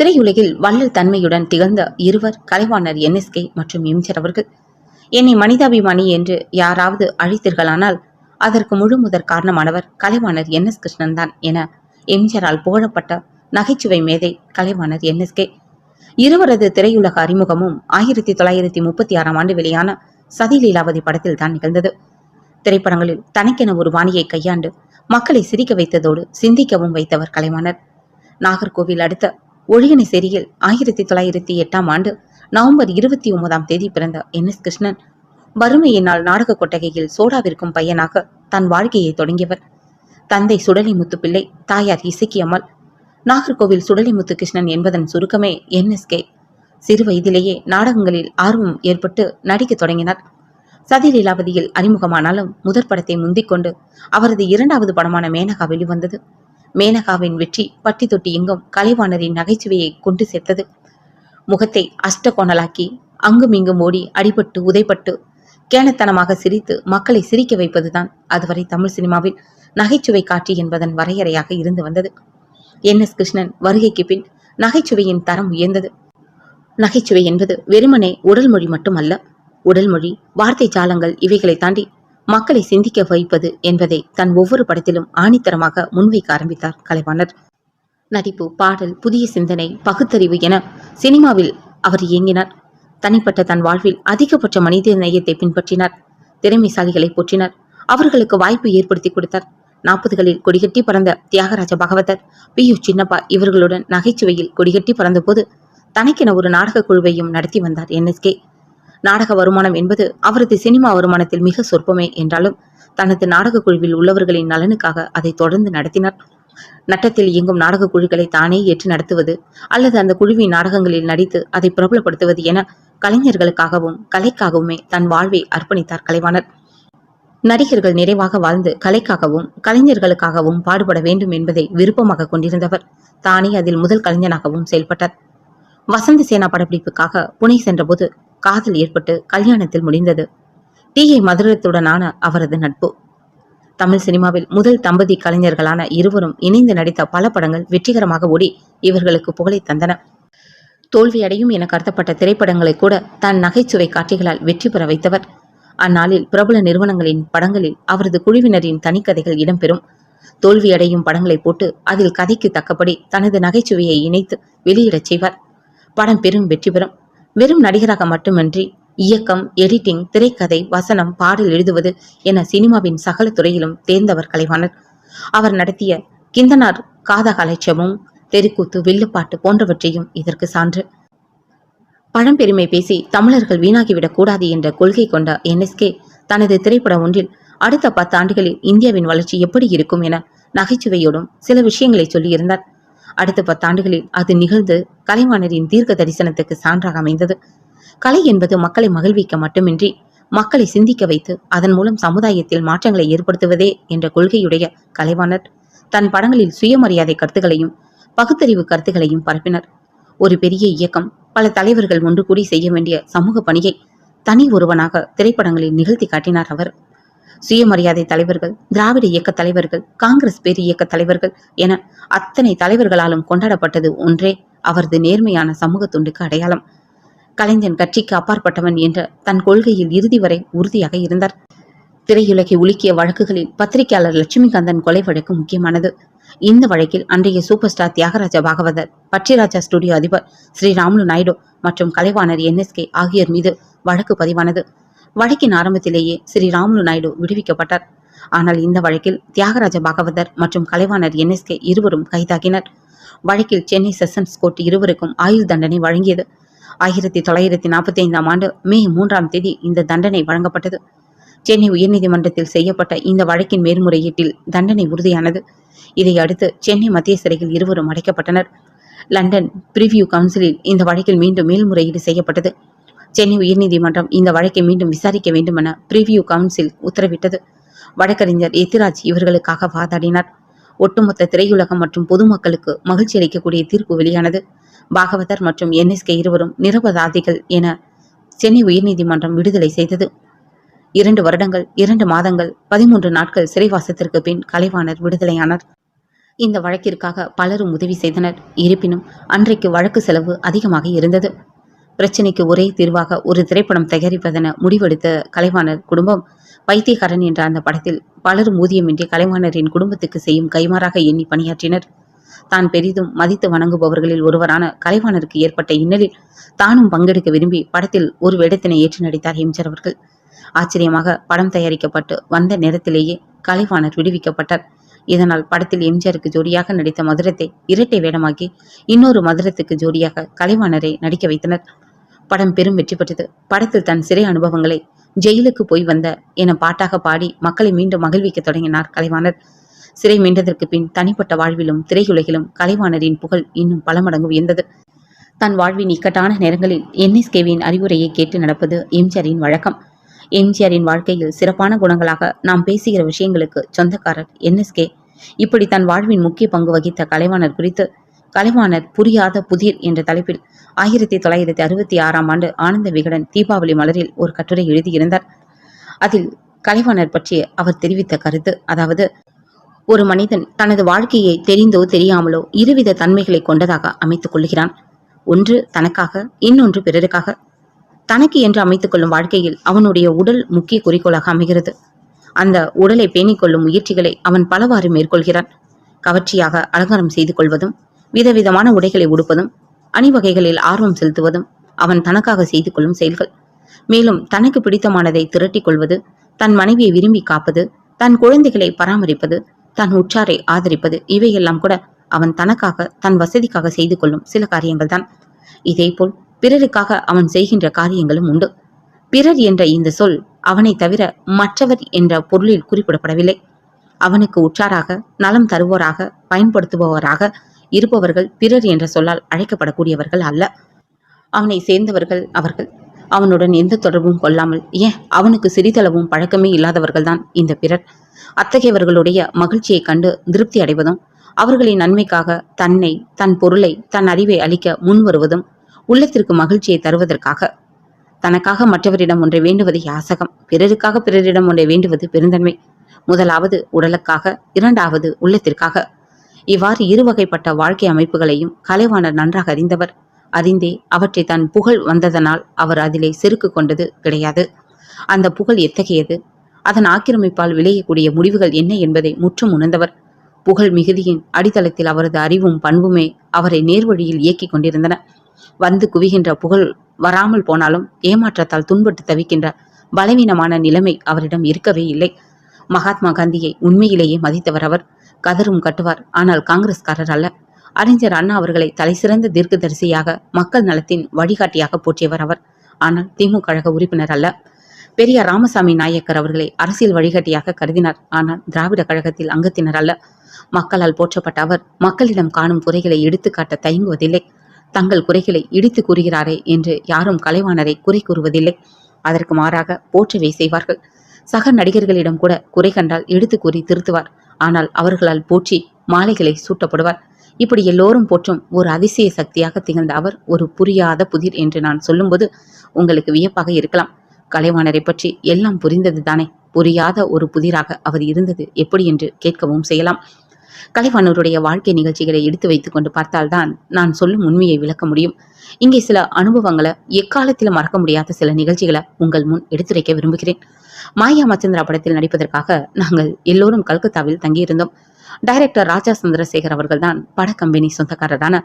திரையுலகில் வள்ளல் தன்மையுடன் திகழ்ந்த இருவர் கலைவாணர் என்எஸ்கே மற்றும் எம்ஜிஆர் அவர்கள். என்னை மனிதாபிமானி என்று யாராவது அழைத்தீர்களானால் அதற்கு முழு முதற் காரணமானவர் கலைவாணர் என் எஸ் கிருஷ்ணன் தான் என எம்ஜிஆரால் புகழப்பட்ட நகைச்சுவை மேதை கலைவாணர் என்எஸ்கே. இருவரது திரையுலக அறிமுகமும் ஆயிரத்தி தொள்ளாயிரத்தி முப்பத்தி ஆறாம் ஆண்டு வெளியான சதி லீலாவதி படத்தில் தான் நிகழ்ந்தது. திரைப்படங்களில் தனக்கென ஒரு வாணியை கையாண்டு மக்களை சிரிக்க வைத்ததோடு சிந்திக்கவும் வைத்தவர் கலைவாணர். நாகர்கோவில் அடுத்த ஒழியனை செரியில் ஆயிரத்தி தொள்ளாயிரத்தி எட்டாம் ஆண்டு நவம்பர் இருபத்தி ஒன்பதாம் தேதி பிறந்த என். எஸ். கிருஷ்ணன். வறுமையினால் நாடக கொட்டகையில் சோடா விற்கும் பையனாக தன் வாழ்க்கையை தொடங்கியவர். தந்தை சுடலி முத்துப்பிள்ளை தாயார் இசக்கி அம்மாள். நாகர்கோவில் சுடலி முத்து கிருஷ்ணன் என்பதன் சுருக்கமே என்எஸ்கே சிறு வயதிலேயே நாடகங்களில் ஆர்வம் ஏற்பட்டு நடிக்கத் தொடங்கினார். சதி லீலாவதியில் அறிமுகமானாலும் முதற் படத்தை முந்திக் கொண்டு அவரது இரண்டாவது படமான மேனகா வெளிவந்தது. மேனகாவின் வெற்றி பட்டி தொட்டி எங்கும் கலைவாணரின் நகைச்சுவையை கொண்டு சேர்த்தது. முகத்தை அஷ்டகோணலாக்கி அங்கும் இங்கும் ஓடி அடிபட்டு உதைப்பட்டு கேனத்தனமாக சிரித்து மக்களை சிரிக்க வைப்பதுதான் அதுவரை தமிழ் சினிமாவில் நகைச்சுவை காட்சி என்பதன் வரையறையாக இருந்து வந்தது. என். எஸ். கிருஷ்ணன் வருகைக்கு பின் நகைச்சுவையின் தரம் உயர்ந்தது. நகைச்சுவை என்பது வெறுமனே உடல் மொழி மட்டுமல்ல உடல் மொழி வார்த்தை ஜாலங்கள் இவைகளை தாண்டி மக்களை சிந்திக்க வைப்பது என்பதை தன் ஒவ்வொரு படத்திலும் ஆணித்தரமாக முன்வைக்க ஆரம்பித்தார் கலைவாணர். நடிப்பு பாடல் புதிய சிந்தனை பகுத்தறிவு என சினிமாவில் அவர் இயங்கினார். தனிப்பட்ட தன் வாழ்வில் அதிகபட்ச மனித நேயத்தை பின்பற்றினார். திறமைசாலிகளை போற்றினார். அவர்களுக்கு வாய்ப்பு ஏற்படுத்தி கொடுத்தார். நாற்பதுகளில் கொடிகட்டி பறந்த தியாகராஜ பகவதர் பி யு சின்னப்பா இவர்களுடன் நகைச்சுவையில் கொடிகட்டி பறந்தபோது தனக்கென ஒரு நாடக குழுவையும் நடத்தி வந்தார் என்எஸ்கே நாடக வருமானம் என்பது அவரது சினிமா வருமானத்தில் மிக சொற்பமே என்றாலும் தனது நாடக குழுவில் உள்ளவர்களின் நலனுக்காக அதை தொடர்ந்து நடத்தினார். நட்டத்தில் இயங்கும் நாடக குழுக்களை தானே ஏற்று நடத்துவது அல்லது அந்த குழுவின் நாடகங்களில் நடித்து அதை பிரபலப்படுத்துவது என கலைஞர்களுக்காகவும் கலைக்காகவுமே தன் வாழ்வை அர்ப்பணித்தார் கலைவாணர். நடிகர்கள் நிறைவாக வாழ்ந்து கலைக்காகவும் கலைஞர்களுக்காகவும் பாடுபட வேண்டும் என்பதை விருப்பமாக கொண்டிருந்தவர். தானே அதில் முதல் கலைஞனாகவும் செயல்பட்டார். வசந்த சேனா படப்பிடிப்புக்காக புனே சென்றபோது காதல் ஏற்பட்டு கல்யாணத்தில் முடிந்தது. டி. ஏ. மதுரத்துடனான அவரது நட்பு. தமிழ் சினிமாவில் முதல் தம்பதி கலைஞர்களான இருவரும் இணைந்து நடித்த பல படங்கள் வெற்றிகரமாக ஓடி இவர்களுக்கு புகழை தந்தன. தோல்வியடையும் என கருதப்பட்ட திரைப்படங்களை கூட தன் நகைச்சுவை காட்சிகளால் வெற்றி பெற வைத்தவர். அந்நாளில் பிரபல நிறுவனங்களின் படங்களில் அவரது குழுவினரின் தனிக்கதைகள் இடம்பெறும். தோல்வியடையும் படங்களை போட்டு அதில் கதைக்கு தக்கபடி தனது நகைச்சுவையை இணைத்து வெளியிடச் செய்வார். படம் பெரும் வெற்றி பெறும். வெறும் நடிகராக மட்டுமின்றி இயக்கம் எடிட்டிங் திரைக்கதை வசனம் பாடல் எழுதுவது என சினிமாவின் சகல துறையிலும் தேர்ந்தவர் கலைவாணர். அவர் நடத்திய கிந்தனார் காதகலைச்சமும் தெருக்கூத்து வில்லுப்பாட்டு போன்றவற்றையும் இதற்கு சான்று. பழம்பெருமை பேசி தமிழர்கள் வீணாகிவிடக் கூடாது என்ற கொள்கை கொண்ட என்எஸ்கே தனது திரைப்படம் ஒன்றில் அடுத்த பத்து ஆண்டுகளில் இந்தியாவின் வளர்ச்சி எப்படி இருக்கும் என நகைச்சுவையோடும் சில விஷயங்களை சொல்லியிருந்தார். அடுத்த பத்தாண்டுகளில் அது நிகழ்ந்து கலைவாணரின் தீர்க்க தரிசனத்துக்கு சான்றாக அமைந்தது. கலை என்பது மக்களை மகிழ்விக்க மட்டுமின்றி மக்களை சிந்திக்க வைத்து அதன் மூலம் சமுதாயத்தில் மாற்றங்களை ஏற்படுத்துவதே என்ற கொள்கையுடைய கலைவாணர். தன் படங்களில் சுயமரியாதை கருத்துகளையும் பகுத்தறிவு கருத்துகளையும் பரப்பினர். ஒரு பெரிய இயக்கம் பல தலைவர்கள் ஒன்று கூடி செய்ய வேண்டிய சமூக பணியை தனி ஒருவனாக திரைப்படங்களில் நிகழ்த்தி காட்டினார் அவர். சுயமரியாதை தலைவர்கள் திராவிட இயக்க தலைவர்கள் காங்கிரஸ் பேர் இயக்க தலைவர்கள் என அத்தனை தலைவர்களாலும் கொண்டாடப்பட்டது ஒன்றே அவரது நேர்மையான சமூக துண்டுக்கு அடையாளம். கலைஞன் கட்சிக்கு அப்பாற்பட்டவன் என்ற தன் கொள்கையில் இறுதி வரை உறுதியாக இருந்தார். திரையுலகை உலுக்கிய வழக்குகளில் பத்திரிகையாளர் லட்சுமிகாந்தன் கொலை வழக்கு முக்கியமானது. இந்த வழக்கில் அன்றைய super star Thyagaraja Bhagavathar Pakshiraja studio அதிபர் ஸ்ரீ ராமுலு நாயுடு மற்றும் கலைவாணர் என்எஸ்கே ஆகியோர் மீது வழக்கு பதிவானது. வழக்கின் ஆரம்பத்திலேயே ஸ்ரீ ராம்லு நாயுடு விடுவிக்கப்பட்டார். ஆனால் இந்த வழக்கில் தியாகராஜ பாகவதர் மற்றும் கலைவாணர் என்எஸ்கே இருவரும் கைதாகினர். வழக்கில் சென்னை செஷன்ஸ் கோர்ட் இருவருக்கும் ஆயுள் தண்டனை வழங்கியது. ஆயிரத்தி தொள்ளாயிரத்தி நாற்பத்தி ஐந்தாம் ஆண்டு மே மூன்றாம் தேதி இந்த தண்டனை வழங்கப்பட்டது. சென்னை உயர்நீதிமன்றத்தில் செய்யப்பட்ட இந்த வழக்கின் மேல்முறையீட்டில் தண்டனை உறுதியானது. இதை அடுத்து சென்னை மத்திய சிறையில் இருவரும் அடைக்கப்பட்டனர். லண்டன் பிரிவியூ கவுன்சிலில் இந்த வழக்கில் மீண்டும் மேல்முறையீடு செய்யப்பட்டது. சென்னை உயர்நீதிமன்றம் இந்த வழக்கை மீண்டும் விசாரிக்க வேண்டுமென பிரிவியூ கவுன்சில் உத்தரவிட்டது. வழக்கறிஞர் எத்திராஜ் இவர்களுக்காக வாதாடினார். ஒட்டுமொத்த திரையுலகம் மற்றும் பொதுமக்களுக்கு மகிழ்ச்சி அளிக்கக்கூடிய தீர்ப்பு வெளியானது. பாகவதர் மற்றும் என்எஸ்கே இருவரும் நிரபராதிகள் என சென்னை உயர்நீதிமன்றம் விடுதலை செய்தது. இரண்டு வருடங்கள் இரண்டு மாதங்கள் பதிமூன்று நாட்கள் சிறைவாசத்திற்கு பின் கலைவாணர் விடுதலையானார். இந்த வழக்கிற்காக பலரும் உதவி செய்தனர். இருப்பினும் அன்றைக்கு வழக்கு செலவு அதிகமாக இருந்தது. பிரச்சனைக்கு ஒரே தீர்வாக ஒரு திரைப்படம் தயாரிப்பதென முடிவெடுத்த கலைவாணர் குடும்பம் வைத்தியகரன் என்ற அந்த படத்தில் பலரும் ஊதியமின்றி கலைவாணரின் குடும்பத்துக்கு செய்யும் கைமாறாக எண்ணி பணியாற்றினர். தான் பெரிதும் மதித்து வணங்குபவர்களில் ஒருவரான கலைவாணருக்கு ஏற்பட்ட இன்னலில் தானும் பங்கெடுக்க விரும்பி படத்தில் ஒரு வேடத்தினை ஏற்று நடித்தார் எம்ஜிஆர் அவர்கள். ஆச்சரியமாக படம் தயாரிக்கப்பட்டு வந்த நேரத்திலேயே கலைவாணர் விடுவிக்கப்பட்டார். இதனால் படத்தில் எம்ஜிஆருக்கு ஜோடியாக நடித்த மதுரத்தை இரட்டை வேடமாக்கி இன்னொரு மதுரத்துக்கு ஜோடியாக கலைவாணரை நடிக்க வைத்தனர். படம் பெரும் வெற்றி பெற்றது. படத்தில் தன் சிறை அனுபவங்களை ஜெயிலுக்கு போய் வந்த என பாட்டாக பாடி மக்களை மீண்டும் மகிழ்விக்க தொடங்கினார் கலைவாணர். சிறை மீண்டதற்கு பின் தனிப்பட்ட வாழ்விலும் திரையுலகிலும் கலைவாணரின் புகழ் இன்னும் பல மடங்கு உயர்ந்தது. தன் வாழ்வின் இக்கட்டான நேரங்களில் என்எஸ்கேவின் அறிவுரையை கேட்டு நடப்பது எம்ஜிஆரின் வழக்கம். எம்ஜிஆரின் வாழ்க்கையில் சிறப்பான குணங்களாக நாம் பேசுகிற விஷயங்களுக்கு சொந்தக்காரர் என்எஸ்கே. இப்படி தன் வாழ்வின் முக்கிய பங்கு வகித்த கலைவாணர் குறித்து கலைவாணர் புரியாத புதிர் என்ற தலைப்பில் ஆயிரத்தி தொள்ளாயிரத்தி அறுபத்தி ஆறாம் ஆண்டு ஆனந்த விகடன் தீபாவளி மலரில் ஒரு கட்டுரை எழுதியிருந்தார். அதில் கலைவாணர் பற்றி அவர் தெரிவித்த கருத்து அதாவது ஒரு மனிதன் தனது வாழ்க்கையை தெரிந்தோ தெரியாமலோ இருவித தன்மைகளை கொண்டதாக அமைத்துக் கொள்கிறான். ஒன்று தனக்காக இன்னொன்று பிறருக்காக. தனக்கு என்று அமைத்துக் கொள்ளும் வாழ்க்கையில் அவனுடைய உடல் முக்கிய குறிக்கோளாக அமைகிறது. அந்த உடலை பேணிக் கொள்ளும் முயற்சிகளை அவன் பலவாறு மேற்கொள்கிறான். கவர்ச்சியாக அலங்காரம் செய்து கொள்வதும் விதவிதமான உடைகளை உடுப்பதும் அணிவகைகளில் ஆர்வம் செலுத்துவதும் அவன் தனக்காக செய்து கொள்ளும் செயல்கள். மேலும் தனக்கு பிடித்தமானதை திரட்டிக் கொள்வது தன் மனைவியை விரும்பி காப்பது தன் குழந்தைகளை பராமரிப்பது தன் உற்றாரை ஆதரிப்பது இவையெல்லாம் கூட அவன் தனக்காக தன் வசதிக்காக செய்து கொள்ளும் சில காரியங்கள் தான் இதேபோல் பிறருக்காக அவன் செய்கின்ற காரியங்களும் உண்டு. பிறர் என்ற இந்த சொல் அவனை தவிர மற்றவர் என்ற பொருளில் குறிப்பிடப்படவில்லை. அவனுக்கு உற்றாராக நலம் தருவோராக பயன்படுத்துபவராக இருப்பவர்கள் பிறர் என்ற சொல்லால் அழைக்கப்படக்கூடியவர்கள் அல்ல. அவனை சேர்ந்தவர்கள் அவர்கள். அவனுடன் எந்த தொடர்பும் கொள்ளாமல் ஏன்? அவனுக்கு சிறிதளவும் பழக்கமே இல்லாதவர்கள்தான் இந்த பிறர். அத்தகையவர்களுடைய மகிழ்ச்சியைக் கண்டு திருப்தி அடைவதும் அவர்களின் நன்மைக்காக தன்னை தன் பொருளை தன் அறிவை அளிக்க முன்வருவதும் உள்ளத்திற்கு மகிழ்ச்சியை தருவதற்காக. தனக்காக மற்றவரிடம் ஒன்றை வேண்டுவது யாசகம். பிறருக்காக பிறரிடம் ஒன்றை வேண்டுவது பெருந்தன்மை. முதலாவது உடலுக்காக இரண்டாவது உள்ளத்திற்காக. இவ்வாறு இருவகைப்பட்ட வாழ்க்கை அமைப்புகளையும் கலைவாணர் நன்றாக அறிந்தவர். அறிந்தே அவற்றை தன் புகழ் வந்ததனால் அவர் அதிலே செருக்கு கொண்டது கிடையாது. அந்த புகழ் எத்தகையது? அதன் ஆக்கிரமிப்பால் விளையக்கூடிய முடிவுகள் என்ன என்பதை முற்றும் உணர்ந்தவர். புகழ் மிகுதியின் அடித்தளத்தில் அவரது அறிவும் பண்புமே அவரை நேர்வழியில் இயக்கிக் கொண்டிருந்தன. வந்து குவிகின்ற புகழ் வராமல் போனாலும் ஏமாற்றத்தால் துன்பட்டு தவிக்கின்ற பலவீனமான நிலைமை அவரிடம் இருக்கவே இல்லை. மகாத்மா காந்தியை உண்மையிலேயே மதித்தவர் அவர். கதரும் கட்டுவார். ஆனால் காங்கிரஸ்காரர் அல்ல அறிஞர் அண்ணா அவர்களை தலைசிறந்த தீர்க்கதரிசியாக மக்கள் நலத்தின் வழிகாட்டியாக போற்றியவர் அவர். ஆனால் திமுக கழக உறுப்பினர் அல்ல பெரியார் ராமசாமி நாயக்கர் அவர்களை அரசியல் வழிகாட்டியாக கருதினார். ஆனால் திராவிட கழகத்தில் அங்கத்தினர் அல்ல மக்களால் போற்றப்பட்ட அவர் மக்களிடம் காணும் குறைகளை எடுத்துக்காட்ட தயங்குவதில்லை. தங்கள் குறைகளை இடித்து கூறுகிறாரே என்று யாரும் கலைவாணரை குறை கூறுவதில்லை. அதற்கு மாறாக போற்றவே செய்வார்கள். சக நடிகர்களிடம் கூட குறை கண்டால் எடுத்து கூறி திருத்துவார். ஆனால் அவர்களால் போற்றி மாலைகளை சூட்டப்படுவார். இப்படி எல்லோரும் போற்றும் ஒரு அதிசய சக்தியாக திகழ்ந்த அவர் ஒரு புரியாத புதிர் என்று நான் சொல்லும்போது உங்களுக்கு வியப்பாக இருக்கலாம். கலைவாணரை பற்றி எல்லாம் புரிந்தது தானே புரியாத ஒரு புதிராக அவர் இருந்தது எப்படி என்று கேட்கவும் செய்யலாம். கலைவாணருடைய வாழ்க்கை நிகழ்ச்சிகளை எடுத்து வைத்துக் கொண்டு பார்த்தால்தான் நான் சொல்லும் உண்மையை விளக்க முடியும். இங்கே சில அனுபவங்களை எக்காலத்திலும் மறக்க முடியாத சில நிகழ்ச்சிகளை உங்கள் முன் எடுத்துரைக்க விரும்புகிறேன். மாயா மச்சந்திரா படத்தில் நடிப்பதற்காக நாங்கள் எல்லோரும் கல்கத்தாவில் தங்கியிருந்தோம். டைரக்டர் ராஜா சந்திரசேகர் அவர்கள் தான் பட கம்பெனி சொந்தக்காரரான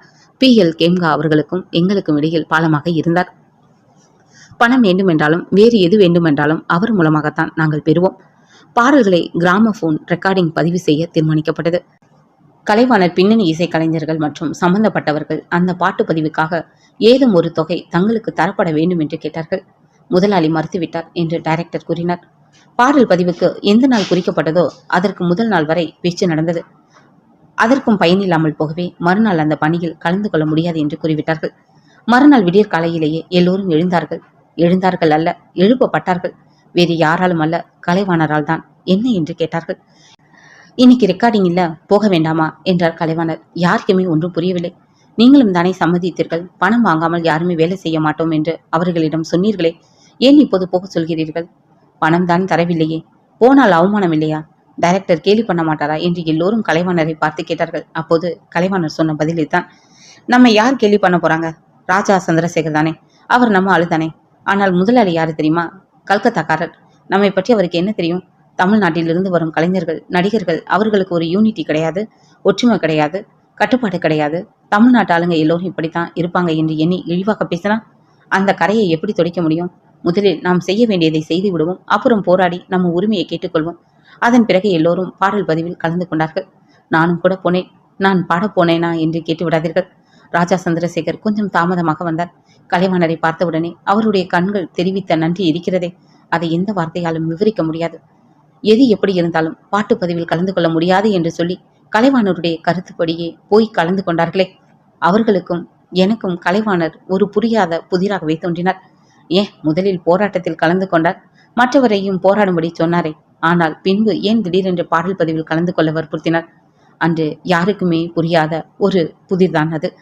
பி. எல். கேம்கா அவர்களுக்கும் எங்களுக்கும் இடையில் பாலமாக இருந்தார். பணம் வேண்டுமென்றாலும் வேறு எது வேண்டுமென்றாலும் அவர் மூலமாகத்தான் நாங்கள் பெறுவோம். பாடல்களை கிராமபோன் ரெக்கார்டிங் பதிவு செய்ய தீர்மானிக்கப்பட்டது. கலைவாணர் பின்னணி இசை கலைஞர்கள் மற்றும் சம்பந்தப்பட்டவர்கள் அந்த பாட்டு பதிவுக்காக ஏதும் ஒரு தொகை தங்களுக்கு தரப்பட வேண்டும் என்று கேட்டார்கள். முதலாளி மறுத்துவிட்டார் என்று டைரக்டர் கூறினார். பாடல் பதிவுக்கு எந்த நாள் குறிக்கப்பட்டதோ அதற்கு முதல் நாள் வரை பேச்சு நடந்தது. அதற்கும் பயனில்லாமல் போகவே மறுநாள் அந்த பணியில் கலந்து கொள்ள முடியாது என்று கூறிவிட்டார்கள். மறுநாள் விடியற் காலையிலேயே எல்லோரும் எழுந்தார்கள். எழுந்தார்கள் அல்ல எழுப்பப்பட்டார்கள். வேறு யாராலும் அல்ல கலைவாணரால் தான். என்ன என்று கேட்டார்கள். இன்னைக்கு ரெக்கார்டிங் இல்ல போக வேண்டாமா? என்றார் கலைவாணர். யாருக்குமே ஒன்றும் புரியவில்லை. நீங்களும் தானே சம்மதித்தீர்கள். பணம் வாங்காமல் யாருமே வேலை செய்ய மாட்டோம் என்று அவர்களிடம் சொன்னீர்களே. ஏன் இப்போது போக சொல்கிறீர்கள்? பணம் தான் தரவில்லையே. போனால் அவமானம் இல்லையா? டைரக்டர் கேலி பண்ண மாட்டாரா என்று எல்லோரும் கலைவாணரை பார்த்து கேட்டார்கள். அப்போது கலைவாணர் சொன்ன பதிலில் தான் நம்ம யார் கேலி பண்ண போறாங்க? ராஜா சந்திரசேகர் தானே. அவர் நம்ம ஆளு தானே ஆனால் முதலாளி யாரு தெரியுமா? கல்கத்தாக்காரர். நம்மை பற்றி அவருக்கு என்ன தெரியும்? தமிழ்நாட்டிலிருந்து வரும் கலைஞர்கள் நடிகர்கள் அவர்களுக்கு ஒரு யூனிட்டி கிடையாது ஒற்றுமை கிடையாது கட்டுப்பாடு கிடையாது. தமிழ்நாட்டு ஆளுங்க எல்லோரும் இப்படித்தான் இருப்பாங்க என்று எண்ணி இழிவாக பேசினா அந்த கரையை எப்படி துடைக்க முடியும்? முதலில் நாம் செய்ய வேண்டியதை செய்து விடுவோம் அப்புறம் போராடி நம்ம உரிமையை கேட்டுக்கொள்வோம். அதன் பிறகு எல்லோரும் பாடல் பதிவில் கலந்து கொண்டார்கள். நானும் கூட போனேன். நான் பாடப் போனேனா என்று கேட்டு விடாதீர்கள் ராஜா சந்திரசேகர் கொஞ்சம் தாமதமாக வந்தார். கலைவாணரை பார்த்தவுடனே அவருடைய கண்கள் தெரிவித்த நன்றி இருக்கிறதே. அதை எந்த வார்த்தையாலும் விவரிக்க முடியாது. எது எப்படி இருந்தாலும் பாட்டு பதிவில் கலந்து கொள்ள முடியாது என்று சொல்லி கலைவாணருடைய கருத்துப்படியே போய் கலந்து கொண்டார்களே. அவர்களுக்கும் எனக்கும் கலைவாணர் ஒரு புரியாத புதிராகவே தோன்றினார். ஏன் முதலில் போராட்டத்தில் கலந்து கொண்டார்? மற்றவரையும் போராடும்படி சொன்னாரே. ஆனால் பின்பு ஏன் திடீரென்று பாடல் பதிவில் கலந்து கொள்ள வற்புறுத்தினார்? அன்று யாருக்குமே புரியாத ஒரு புதிர்தான் அது.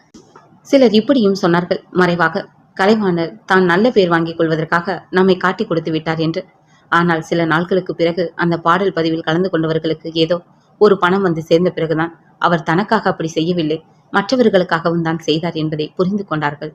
சிலர் இப்படியும் சொன்னார்கள். மறைவாக கலைவாணர் தான் நல்ல பேர் வாங்கிக் கொள்வதற்காக நம்மை காட்டி கொடுத்து விட்டார் என்று. ஆனால் சில நாட்களுக்கு பிறகு அந்த பாடல் பதிவில் கலந்து கொண்டவர்களுக்கு ஏதோ ஒரு பணம் வந்து சேர்ந்த பிறகுதான் அவர் தனக்காக அப்படி செய்யவில்லை. மற்றவர்களுக்காகவும் தான் செய்தார் என்பதை புரிந்து கொண்டார்கள்.